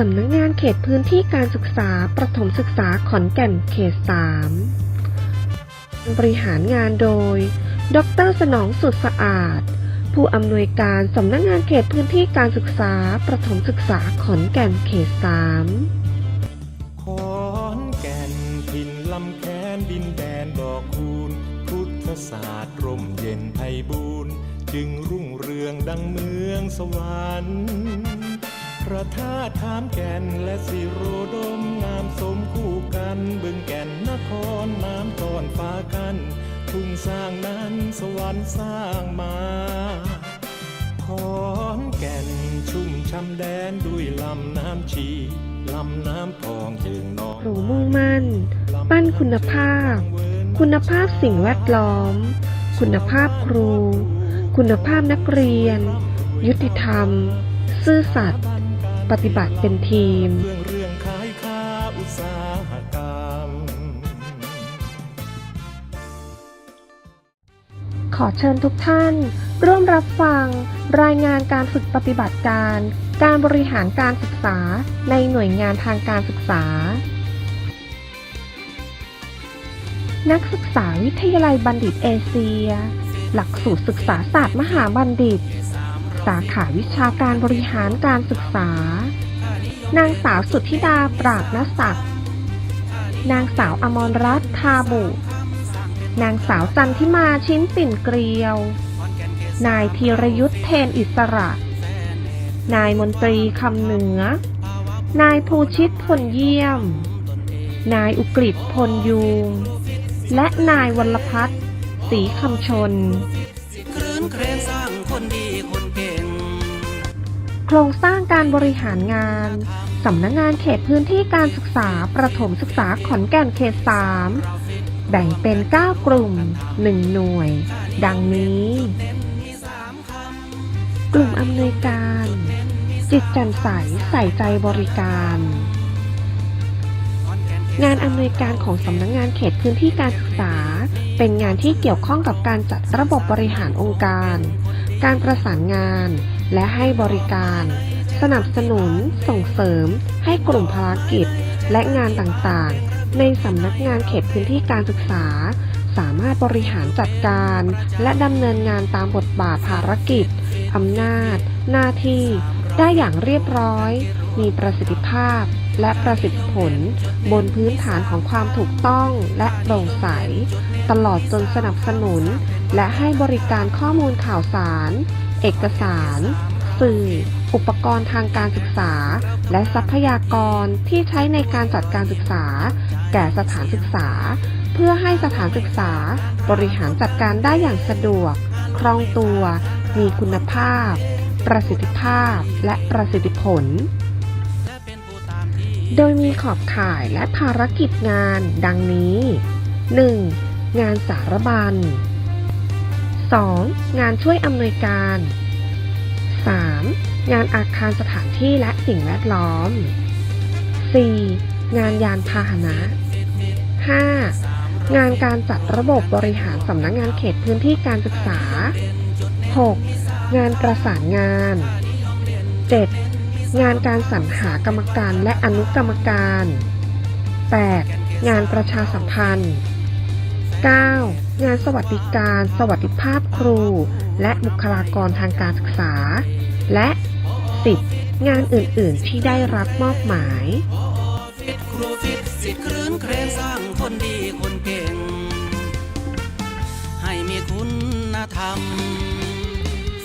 สำนักงงานเขตพื้นที่การศึกษาประถมศึกษาขอนแก่นเขต 3 บริหารงานโดย ดร สนองสุดสะอาด ผู้อำนวยการสำนักงานเขตพื้นที่การศึกษาประถมศึกษาขอนแก่นเขต 3 ขอนแก่นถิ่นลำแคนดินแดนดอกคูณพุทธศาสตร์ร่มเย็นไพบูรณ์จึงรุ่งเรืองดังเมืองสวรรค์ พระธาตุขามแก่นและสิโรดมงามสมคู่กัน บึงแก่นนครน้ำตอนฟ้ากันทุ่งสร้างนั้นสวรรค์สร้างมาขอนแก่นชุ่มช่ำแดนด้วยลำน้ำชีลำน้ำพองจึงนองครูมุ่งมั่น ปั้นคุณภาพ คุณภาพสิ่งแวดล้อม คุณภาพครู คุณภาพนักเรียน ยุติธรรม ซื่อสัตย์ ปฏิบัติเป็นทีมเรื่องขายค้าอุตสาหกรรมขอเชิญทุกท่าน ร่วมรับฟัง รายงานการฝึกปฏิบัติการ การบริหารการศึกษาในหน่วยงานทางการศึกษา นักศึกษาวิทยาลัยบัณฑิตเอเชีย หลักสูตรศึกษาศาสตร์มหาบัณฑิต สาขาวิชาการบริหารการศึกษา นางสาวสุทธิดาปราบนศักดิ์นางสาวอมรรัตน์ทาบุ นางสาวจันทิมาชิ้นปิ่นเกลียว นายธีรยุทธเทนอิสระ นายมนตรีคำเหนือ นายภูชิตพลเยี่ยม นายอุกฤษพลยูง และนายวัลพัฒน์ศรีคำชนนน โครงสร้างการบริหารงาน สำนักงงานเขตพื้นที่การศึกษาประถมศึกษาขอนแก่นเขต 3 แบ่งเป็น 9 กลุ่ม 1 หน่วย ดังนี้ กลุ่มอำนวยการ จิตจ่มใสใส่ใจบริการ งานอำนวยการของสำนักงงานเขตพื้นที่การศึกษา เป็นงานที่เกี่ยวข้องกับการจัดระบบบริหารองค์การ การประสานงาน และให้บริการ สนับสนุน ส่งเสริม ให้กลุ่มภารกิจ และงานต่างๆ ในสำนักงานเขตพื้นที่การศึกษา สามารถบริหารจัดการ และดำเนินงานตามบทบาทภารกิจอำนาจ หน้าที่ ได้อย่างเรียบร้อย มีประสิทธิภาพและประสิทธิผล บนพื้นฐานของความถูกต้องและโปร่งใส ตลอดจนสนับสนุน และให้บริการข้อมูลข่าวสาร เอกสาร สื่อ อุปกรณ์ทางการศึกษา และทรัพยากรที่ใช้ในการจัดการศึกษา แก่สถานศึกษา เพื่อให้สถานศึกษา บริหารจัดการได้อย่างสะดวก คล่องตัว มีคุณภาพ ประสิทธิภาพ และประสิทธิผล โดยมีขอบข่ายและภารกิจงาน ดังนี้ 1. งานสารบัญ 2. งานช่วยอำนวยการ 3. งานอาคารสถานที่และสิ่งแวดล้อม 4. งานยานพาหนะ 5. งานการจัดระบบบริหารสำนักงานเขตพื้นที่การศึกษา 6. งานประสานงาน 7. งานการสรรหากรรมการและอนุกรรมการ 8. งานประชาสัมพันธ์ 9. งานสวัสดิการ สวัสดิภาพครู และบุคลากรทางการศึกษา และ 10. งานอื่น ๆ ที่ได้รับมอบหมายฟิตครูฟิตสิทธิ์ครื้นเครงสร้างคนดีคนเก่ง ให้มีคุณธรรม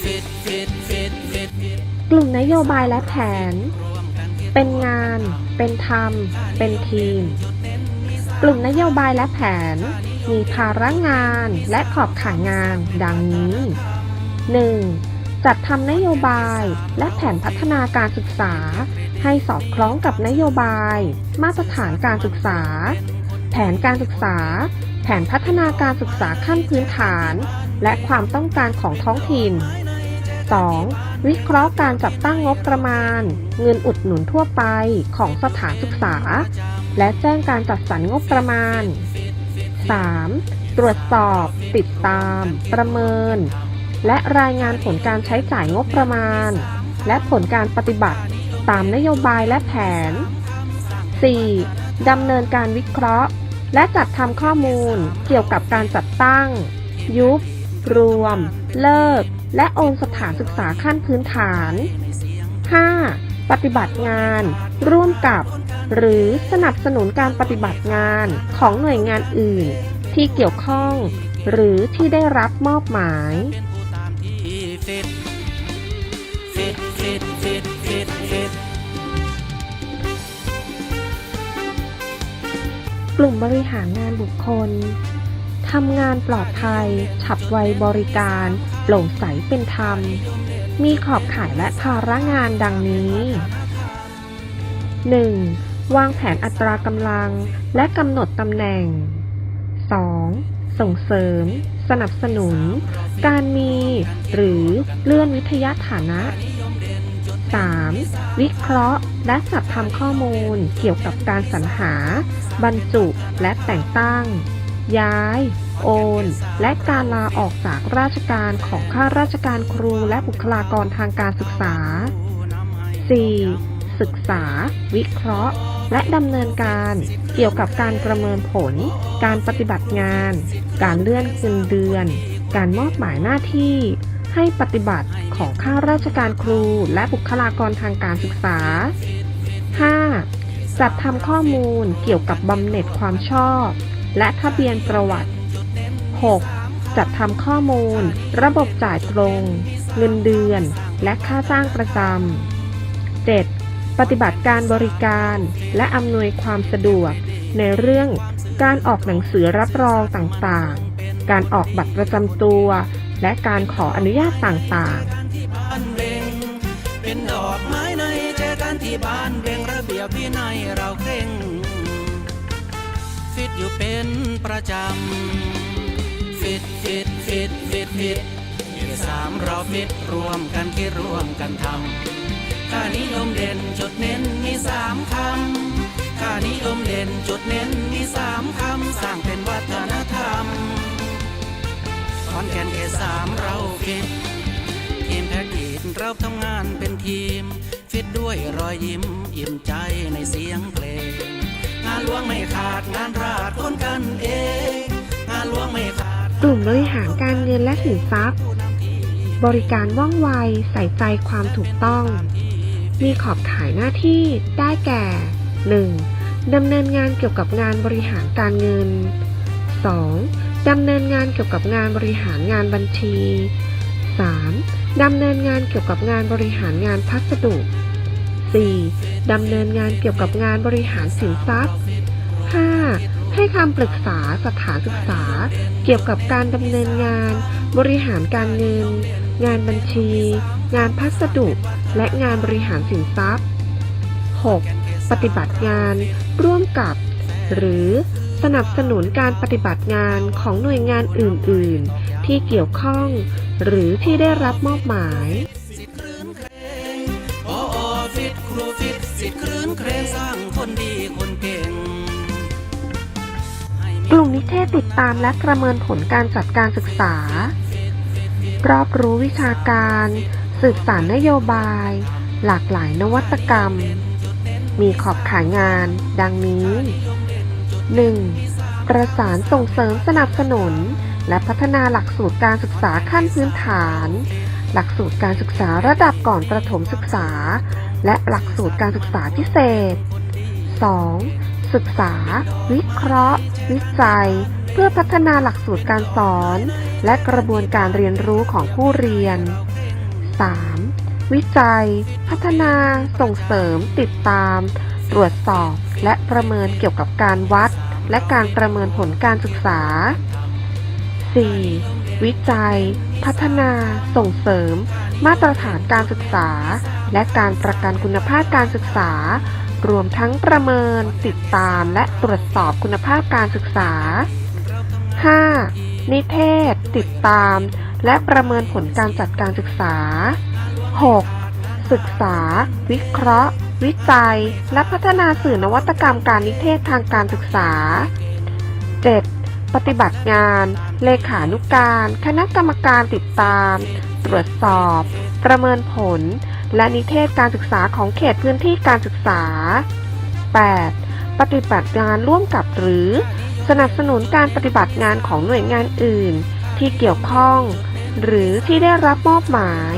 ฟิตฟิตฟิตฟิตฟิตกลุ่มนโยบายและแผนรวมกันคิดเป็นงาน เป็นธรรม เป็นทีม กลุ่มนโยบายและแผน มีภาระงานและขอบข่ายงาน ดังนี้ 1. จัดทำนโยบายและแผนพัฒนาการศึกษา ให้สอดคล้องกับนโยบาย มาตรฐานการศึกษา แผนการศึกษา แผนพัฒนาการศึกษาขั้นพื้นฐาน และความต้องการของท้องถิ่น 2. วิเคราะห์การจัดตั้งงบประมาณ เงินอุดหนุนทั่วไปของสถานศึกษา และแจ้งการจัดสรรงบประมาณ 3. ตรวจสอบ ติดตาม ประเมิน และรายงานผลการใช้จ่ายงบประมาณ และผลการปฏิบัติ ตามนโยบายและแผน 4. ดำเนินการวิเคราะห์ และจัดทำข้อมูลเกี่ยวกับการจัดตั้ง ยุบ รวม เลิก และโอนสถานศึกษาขั้นพื้นฐาน 5. ปฏิบัติงาน ร่วมกับ หรือสนับสนุนการปฏิบัติงานของหน่วยงานอื่น ที่เกี่ยวข้อง หรือที่ได้รับมอบหมายกลุ่มบริหารงานบุคคลทำงานปลอดภัย ฉับไวบริการ โปร่งใสเป็นธรรม มีขอบข่ายและภาระงานดังนี้ 1. วางแผนอัตรากำลัง และกำหนดตำแหน่ง 2. ส่งเสริม สนับสนุน การมี หรือเลื่อนวิทยาฐานะ 3. วิเคราะห์ และจัดทำข้อมูลเกี่ยวกับการสรรหา บรรจุ และแต่งตั้ง ย้าย โอน และการลาออกจากราชการของข้าราชการครูและบุคลากรทางการศึกษา 4. ศึกษา วิเคราะห์ และดำเนินการเกี่ยวกับการประเมินผล การปฏิบัติงาน การเลื่อนเงินเดือน การมอบหมายหน้าที่ ให้ปฏิบัติของข้าราชการครูและบุคลากรทางการศึกษา 5. จัดทำข้อมูลเกี่ยวกับบำเหน็จความชอบ และทะเบียนประวัติ 6. จัดทำข้อมูล ระบบจ่ายตรง เงินเดือน และค่าจ้างประจำ 7. ปฏิบัติการบริการและอำนวยความสะดวก ในเรื่องการออกหนังสือรับรองต่างๆ การออกบัตรประจำตัว และการขออนุญาตต่างๆ เป็นดอกไม้ในเจกันที่บ้านเบงระเบียบวินัยเราเคร่ง ฟิตอยู่เป็นประจำ ฟิตฟิตฟิตฟิตฟิตสามเราฟิตรวมกันคิดร่วมกันทำ ค่านิยมเด่นจุดเน้นมีสามคำค่านิยมเด่นจุดเน้นมีสามคำสร้างเป็นวัฒนธรรมขอนแก่นเขตสามเราฟิตทีมแพ็กเกจเราทำงานเป็นทีม ฟิตด้วยรอยยิ้มอิ่มใจในเสียงเพลง งานหลวงไม่ขาดงานราดคนกันเอง งานหลวงไม่ขาดกลุ่มบริหารการเงินและสินทรัพย์ บริการว่องไวใส่ใจความถูกต้อง มีขอบข่ายหน้าที่ได้แก่ 1. ดำเนินงานเกี่ยวกับงานบริหารการเงิน 2. ดำเนินงานเกี่ยวกับงานบริหารงานบัญชี 3. ดำเนินงานเกี่ยวกับงานบริหารงานพัสดุ 4. ดำเนินงานเกี่ยวกับงานบริหารสินทรัพย์ 5. ให้คำปรึกษาสถานศึกษา เกี่ยวกับการดำเนินงาน บริหารการเงิน งานบัญชี งานพัสดุ และงานบริหารสินทรัพย์ 6. ปฏิบัติงานร่วมกับ หรือสนับสนุนการปฏิบัติงานของหน่วยงานอื่น ๆ ที่เกี่ยวข้อง หรือที่ได้รับมอบหมายฟิตครูฟิตสิทธิ์ครื้นเครงสร้างคนดีคนเก่งกลุ่มนิเทศติดตามและประเมินผลการจัดการศึกษา รอบรู้วิชาการ สืบสารนโยบาย หลากหลายนวัตกรรม มีขอบข่ายงาน ดังนี้ 1. ประสานส่งเสริมสนับสนุน และพัฒนาหลักสูตรการศึกษาขั้นพื้นฐาน หลักสูตรการศึกษาระดับก่อนประถมศึกษา และหลักสูตรการศึกษาพิเศษ 2. ศึกษา วิเคราะห์ วิจัย เพื่อพัฒนาหลักสูตรการสอน และกระบวนการเรียนรู้ของผู้เรียน 3. วิจัย พัฒนา ส่งเสริม ติดตาม ตรวจสอบ และประเมินเกี่ยวกับการวัด และการประเมินผลการศึกษา 4. วิจัย พัฒนา ส่งเสริม มาตรฐานการศึกษา และการประกันคุณภาพการศึกษา รวมทั้งประเมิน ติดตาม และตรวจสอบคุณภาพการศึกษา 5. นิเทศ ติดตาม และประเมินผลการจัดการศึกษา 6. ศึกษา วิเคราะห์ วิจัย และพัฒนาสื่อนวัตกรรมการนิเทศทางการศึกษา 7. ปฏิบัติงาน เลขานุการ คณะกรรมการติดตาม ตรวจสอบ ประเมินผล และนิเทศการศึกษาของเขตพื้นที่การศึกษา 8. ปฏิบัติงานร่วมกับหรือ สนับสนุนการปฏิบัติงานของหน่วยงานอื่น ที่เกี่ยวข้อง หรือที่ได้รับมอบหมาย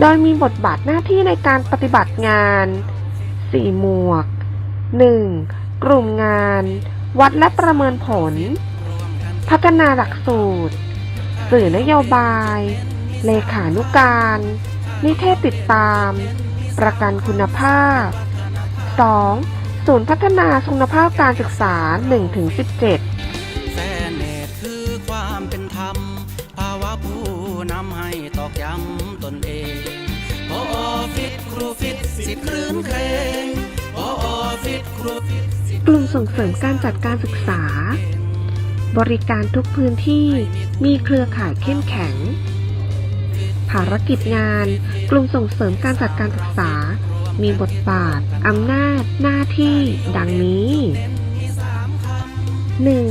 โดยมีบทบาทหน้าที่ในการปฏิบัติงาน 4 หมวก 1. กลุ่มงาน วัดและประเมินผล พัฒนาหลักสูตร สื่อนโยบาย เลขานุการ นิเทศติดตาม ประกันคุณภาพ 2. ศูนย์พัฒนาคุณภาพการศึกษา 1-17 สิทธิ์คลื่นเครงพอสิทธิ์กลุ่มส่งเสริมการจัดการศึกษา บริการทุกพื้นที่มีเครือข่ายเข้มแข็ง ภารกิจงาน กลุ่มส่งเสริมการจัดการศึกษา มีบทบาท อำนาจ หน้าที่ ดังนี้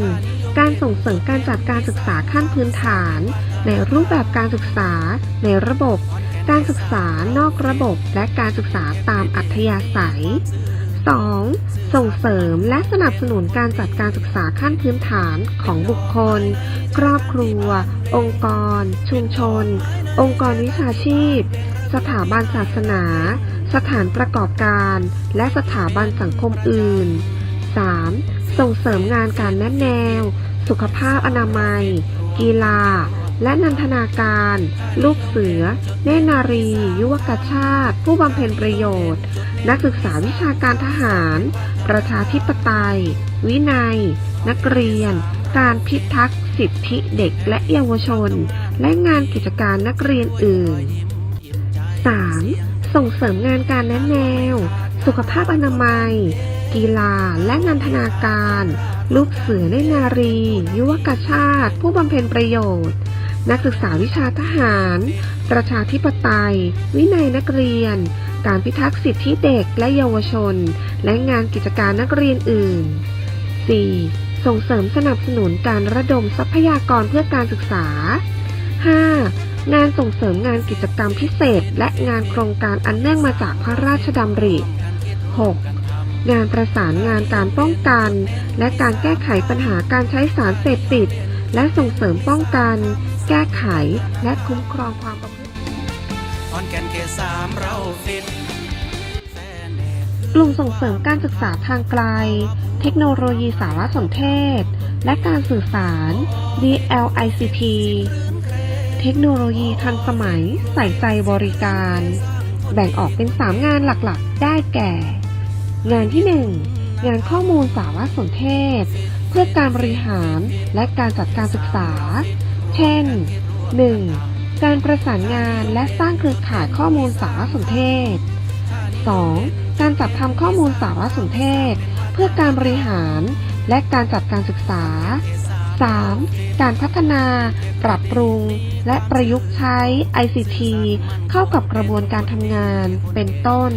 1. การส่งเสริมการจัดการศึกษาขั้นพื้นฐาน ในรูปแบบการศึกษา ในระบบ การศึกษานอกระบบและการศึกษาตามอัธยาศัย 2. ส่งเสริมและสนับสนุนการจัดการศึกษาขั้นพื้นฐานของบุคคล ครอบครัว องค์กร ชุมชน องค์กรวิชาชีพ สถาบันศาสนา สถานประกอบการ และสถาบันสังคมอื่น 3. ส่งเสริมงานการแนะแนว สุขภาพอนามัย กีฬา และนันทนาการ ลูกเสือ เนนารี ยุวกชาติ ผู้บำเพ็ญประโยชน์ นักศึกษาวิชาการทหาร ประชาธิปไตย วินัย นักเรียน การพิทักษ์สิทธิเด็กและเยาวชน และงานกิจการนักเรียนอื่น 3. ส่งเสริมงานการแนะแนว สุขภาพอนามัย กีฬาและนันทนาการ ลูกเสือเนนารี ยุวกชาติ ผู้บำเพ็ญประโยชน์ นักศึกษาวิชาทหาร ประชาธิปไตย วินัยนักเรียน การพิทักษ์สิทธิเด็กและเยาวชน และงานกิจการนักเรียนอื่น 4. ส่งเสริมสนับสนุนการระดมทรัพยากรเพื่อการศึกษา 5. งานส่งเสริมงานกิจกรรมพิเศษ และงานโครงการอันเนื่องมาจากพระราชดำริ 6. งานประสานงานการป้องกัน และการแก้ไขปัญหาการใช้สารเสพติด และส่งเสริมป้องกัน แก้ไข และคุ้มครองความประพฤติออนแกนเขตสามเราฟิตแสเนตกลุ่มส่งเสริมการศึกษาทางไกล เทคโนโลยีสารสนเทศ และการสื่อสาร DLICT เทคโนโลยีทันสมัยใส่ใจบริการ แบ่งออกเป็น 3 งานหลักๆ ได้แก่ งานที่ 1 งานข้อมูลสารสนเทศ เพื่อการบริหารและการจัดการศึกษา เช่น 1. การประสานงานและสร้างเครือข่ายข้อมูลสารสนเทศ 2. การจัดทำข้อมูลสารสนเทศ เพื่อการบริหารและการจัดการศึกษา 3. การพัฒนา ปรับปรุง และประยุกต์ใช้ ICT เข้ากับกระบวนการทำงาน เป็นต้น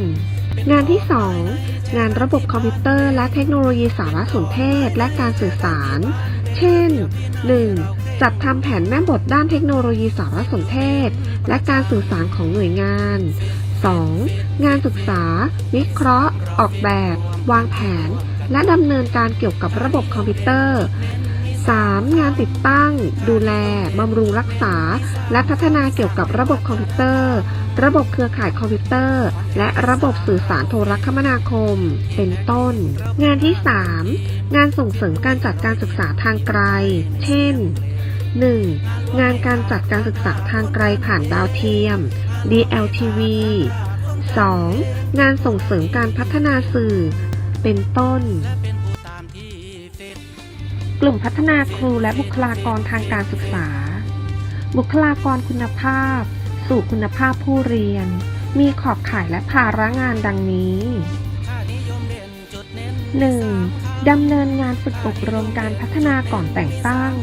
งานที่ 2 งานระบบคอมพิวเตอร์และเทคโนโลยีสารสนเทศและการสื่อสาร เช่น 1. จัดทำแผนแม่บทด้านเทคโนโลยีสารสนเทศ และการสื่อสารของหน่วยงาน 2. งานศึกษา วิเคราะห์ ออกแบบ วางแผน และดำเนินการเกี่ยวกับระบบคอมพิวเตอร์ 3. งานติดตั้ง ดูแล บำรุงรักษา และพัฒนาเกี่ยวกับระบบคอมพิวเตอร์ ระบบเครือข่ายคอมพิวเตอร์ และระบบสื่อสารโทรคมนาคม เป็นต้น งานที่ 3 งานส่งเสริมการจัดการศึกษาทางไกล เช่น 1. งานการจัดการศึกษาทางไกลผ่านดาวเทียม DLTV 2. งานส่งเสริมการพัฒนาสื่อ เป็นต้น กลุ่มพัฒนาครูและบุคลากรทางการศึกษา บุคลากรคุณภาพ สู่คุณภาพผู้เรียน มีขอบข่ายและภาระงานดังนี้ค่านิยมเด่นจุดเน้น 1. ดำเนินงานฝึกอบรมการพัฒนาก่อนแต่งตั้ง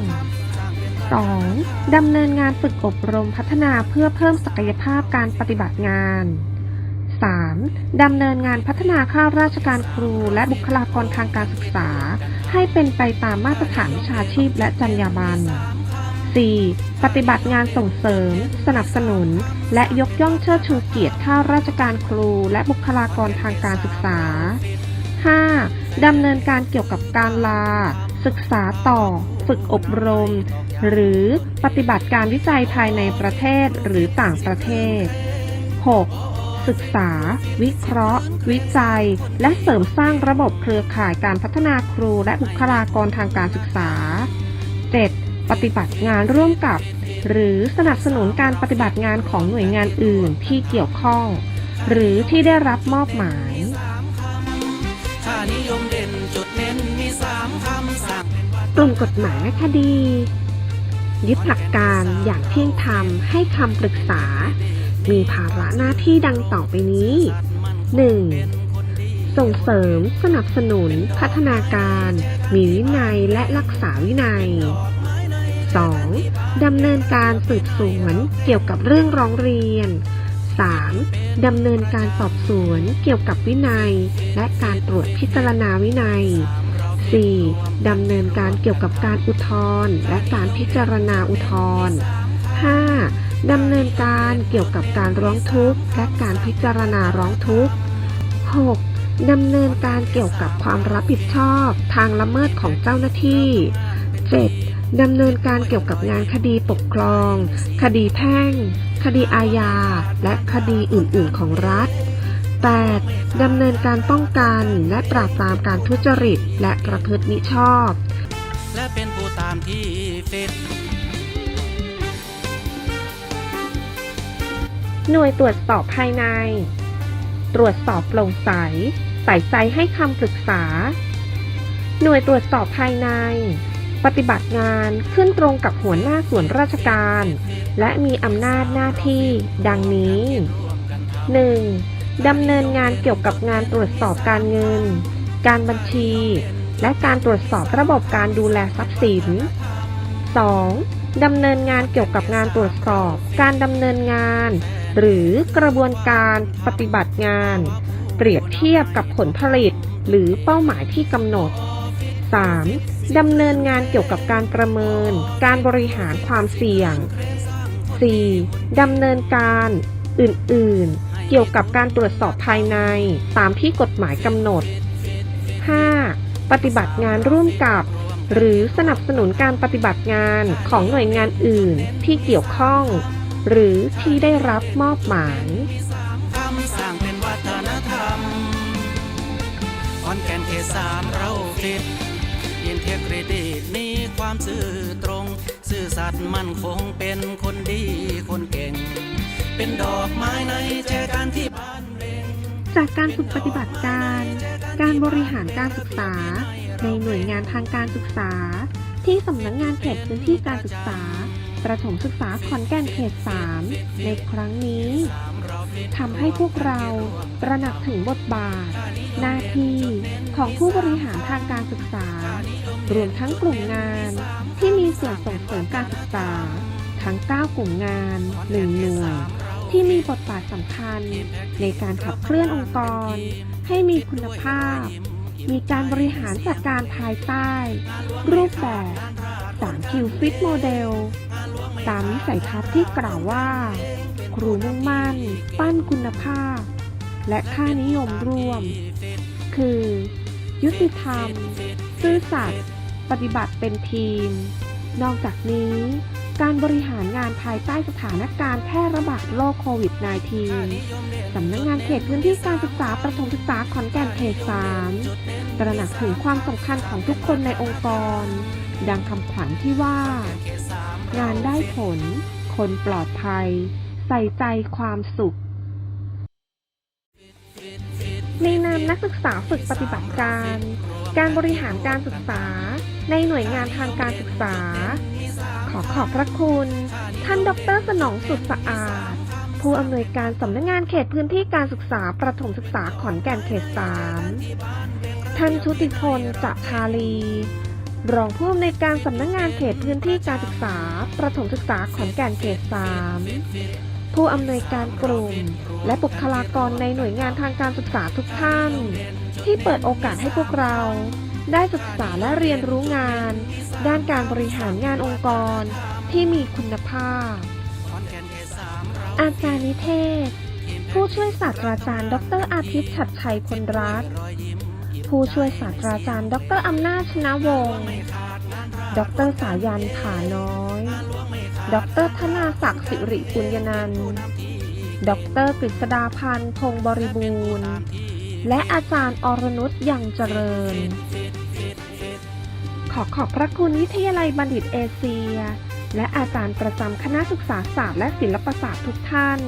2. ดำเนินงานฝึกอบรมพัฒนาเพื่อเพิ่มศักยภาพการปฏิบัติงาน 3. ดำเนินงานพัฒนาข้าราชการครูและบุคลากรทางการศึกษา ให้เป็นไปตามมาตรฐานวิชาชีพและจรรยาบรรณ 4. ปฏิบัติงานส่งเสริม สนับสนุน และยกย่องเชิดชูเกียรติข้าราชการครูและบุคลากรทางการศึกษา 5. ดำเนินการเกี่ยวกับการลา ศึกษาต่อ ฝึกอบรม หรือปฏิบัติการวิจัยภายในประเทศหรือต่างประเทศ 6. ศึกษา วิเคราะห์ วิจัย และเสริมสร้างระบบเครือข่ายการพัฒนาครูและบุคลากรทางการศึกษา 7. ปฏิบัติงานร่วมกับ หรือสนับสนุนการปฏิบัติงานของหน่วยงานอื่นที่เกี่ยวข้อง หรือที่ได้รับมอบหมาย ค่านิยมเด่นจุด กลุ่มกฎหมายและคดี ยึดหลักการอย่างเที่ยงธรรมให้คำปรึกษา มีภาระหน้าที่ดังต่อไปนี้ 1. ส่งเสริมสนับสนุน พัฒนาการ มีวินัยและรักษาวินัย 2. ดำเนินการสืบสวนเกี่ยวกับเรื่องร้องเรียน 3. ดำเนินการสอบสวนเกี่ยวกับวินัย และการตรวจพิจารณาวินัย 4. ดำเนินการเกี่ยวกับการอุทธรณ์และการพิจารณาอุทธรณ์ 5. ดำเนินการเกี่ยวกับการร้องทุกข์และการพิจารณาร้องทุกข์ 6. ดำเนินการเกี่ยวกับความรับผิดชอบทางละเมิดของเจ้าหน้าที่ 7. ดำเนินการเกี่ยวกับงานคดีปกครอง คดีแพ่ง คดีอาญา และคดีอื่น ๆ ของรัฐ 8. ดำเนินการป้องกันและปราบปรามการทุจริตและประพฤติมิชอบ และเป็นผู้ตามที่ฟิตหน่วยตรวจสอบภายใน ตรวจสอบโปร่งใส ใส่ใจให้คำปรึกษา หน่วยตรวจสอบภายใน ปฏิบัติงานขึ้นตรงกับหัวหน้าส่วนราชการ และมีอำนาจหน้าที่ ดังนี้ 1. ดำเนินงานเกี่ยวกับงานตรวจสอบการเงิน การบัญชี และการตรวจสอบระบบการดูแลทรัพย์สิน 2. ดำเนินงานเกี่ยวกับงานตรวจสอบ การดำเนินงาน หรือกระบวนการปฏิบัติงาน เปรียบเทียบกับผลผลิต หรือเป้าหมายที่กำหนด 3. ดำเนินงานเกี่ยวกับการประเมิน การบริหารความเสี่ยง 4. ดำเนินการอื่น ๆ กี่ยวกับการตรวจสอบภายใน ตามที่กฎหมายกำหนด 5. ปฏิบัติงานร่วมกับ หรือสนับสนุนการปฏิบัติงานของหน่วยงานอื่นที่เกี่ยวข้อง หรือที่ได้รับมอบหมายเป็นวัฒนธรรมขอนแก่นเขตสามเราฟิตอินเทกริตมีความซื่อตรง ซื่อสัตย์มั่นคงเป็นคนดีคนเก่ง เป็นดอกไม้ในแจกันที่บ้านเรงจากการฝึกปฏิบัติการ การบริหารการศึกษา ในหน่วยงานทางการศึกษา ที่สำนักงงานเขตพื้นที่การศึกษา ประถมศึกษาขอนแก่นเขต 3 ในครั้งนี้ทำให้พวกเราตระหนักถึงบทบาท หน้าที่ของผู้บริหารทางการศึกษา รวมทั้งกลุ่มงาน ส่วนส่งเสริมการศึกษา ทั้ง 9 กลุ่มงาน 1 หน่วย ที่มีบทบาทสำคัญ ในการขับเคลื่อนองค์กร ให้มีคุณภาพ มีการบริหารจัดการภายใต้ รูปแบบ3คิวฟิตโมเดลตามวิสัยทัศน์ที่กล่าวว่า ครูมุ่งมั่น ปั้นคุณภาพ และค่านิยมร่วม คือ ยุติธรรม ซื่อสัตย์ปฏิบัติเป็นทีม นอกจากนี้การบริหารงานภายใต้สถานการณ์แพร่ระบาดโรคโควิด -19 สำนักงานเขตพื้นที่การศึกษาประถมศึกษาขอนแก่นเขต3ตระหนักถึงความสำคัญของทุกคนในองค์กร ดังคำขวัญที่ว่า งานได้ผล คนปลอดภัย ใส่ใจความสุข ในนามนักศึกษาฝึกปฏิบัติการ การบริหารการศึกษา ในหน่วยงานทางการศึกษา ขอขอบพระคุณ ท่านดรสนองสุดสะอาด ผู้อำนวยการสำนักงานเขตพื้นที่การศึกษาประถมศึกษาขอนแก่นเขต3ท่านชุติพลจักพาลีรองผู้อำนวยการสำนักงานเขตพื้นที่การศึกษาประถมศึกษาขอนแก่นเขต3ผู้อำนวยการกลุ่ม และบุคลากรในหน่วยงานทางการศึกษาทุกท่าน ที่เปิดโอกาสให้พวกเรา ได้ศึกษาและเรียนรู้งาน ด้านการบริหารงานองค์กรที่มีคุณภาพ อาจารย์นิเทศ ผู้ช่วยศาสตราจารย์ ดรอาทิตย์ฉัดชัยคนรัตน์ผู้ช่วยศาสตราจารย์ ดรอำนาจชนะวงศ์ ดรสายันผาน้อย ดรธนาศักดิ์สิริปุญญนันท์ดรกฤษดาพันธ์พงบริบูรณ์ และอาจารย์อรนุชยังเจริญ ขอขอบพระคุณวิทยาลัยบัณฑิตเอเชีย และอาจารย์ประจำคณะศึกษาศาสตร์และศิลปศาสตร์ทุกท่าน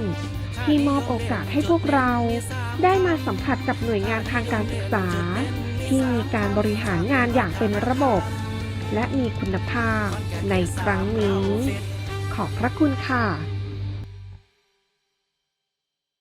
ที่มอบโอกาสให้พวกเรา ได้มาสัมผัสกับหน่วยงานทางการศึกษา ที่มีการบริหารงานอย่างเป็นระบบ และมีคุณภาพในครั้งนี้ ขอบพระคุณค่ะ